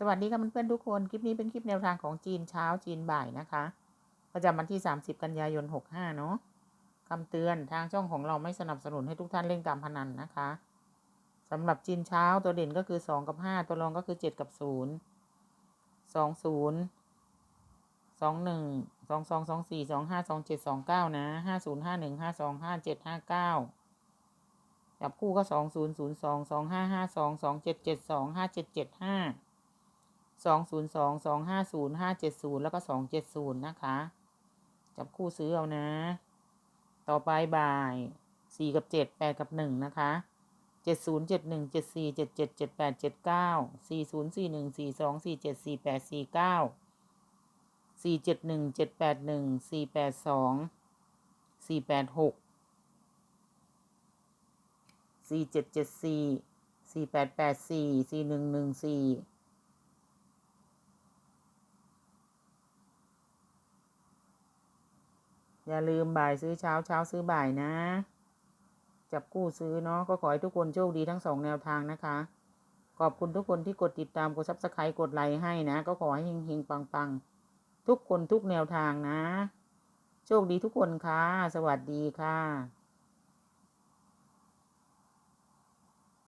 สวัสดีค่ะเพื่อนๆทุกคน คลิปนี้เป็นคลิปแนวทางของจีนเช้าจีนบ่ายนะคะประจำวันที่ 30 กันยายน 65 เนาะคำเตือนทางช่องของเราไม่สนับสนุนให้ทุกท่านเล่นการพนันนะคะสำหรับจีนเช้าตัวเด่นก็คือ 2 กับ 5 ตัวรองก็คือ 7 กับ 0 20 21 22 24 25 27 29 นะ 50 51 52 57 59จับคู่ก็ 20 02 25 52 27 72 5775ส องศูนย์สองสองห้าศูนย์ห้าเจ็ดศูนย์แล้วก็สองเจ็ดศูนย์นะคะ จับคู่ซื้อเอานะ ต่อไปบ่ายสี่กับเจ็ดแปดกับหนึ่งนะคะเจ็ดศูนย์เจ็ดหนึ่งเจ็ดสี่เจ็ดเจ็ดเจ็ดแปดเจ็ดเก้าสี่ศูนย์สี่หนึ่งสี่สองสี่เจ็ดสี่แปดสี่เก้าสี่เจ็ดหนึ่งเจ็ดแปดหนึ่งสี่แปดสองสี่แปดหกสี่เจ็ดเจ็ดสี่สี่แปดแปดสี่สี่หนึ่งหนึ่งสี่ อย่าลืมบ่ายซื้อเช้าเช้าซื้อบ่ายนะ จับกู้ซื้อเนาะก็ขอให้ทุกคนโชคดีทั้งสองแนวทางนะคะ ขอบคุณทุกคนที่กดติดตามกดซับสไครต์กดไลค์ให้นะ ก็ขอให้เฮงๆปังๆ ทุกคนทุกแนวทางนะ โชคดีทุกคนค่ะ สวัสดีค่ะ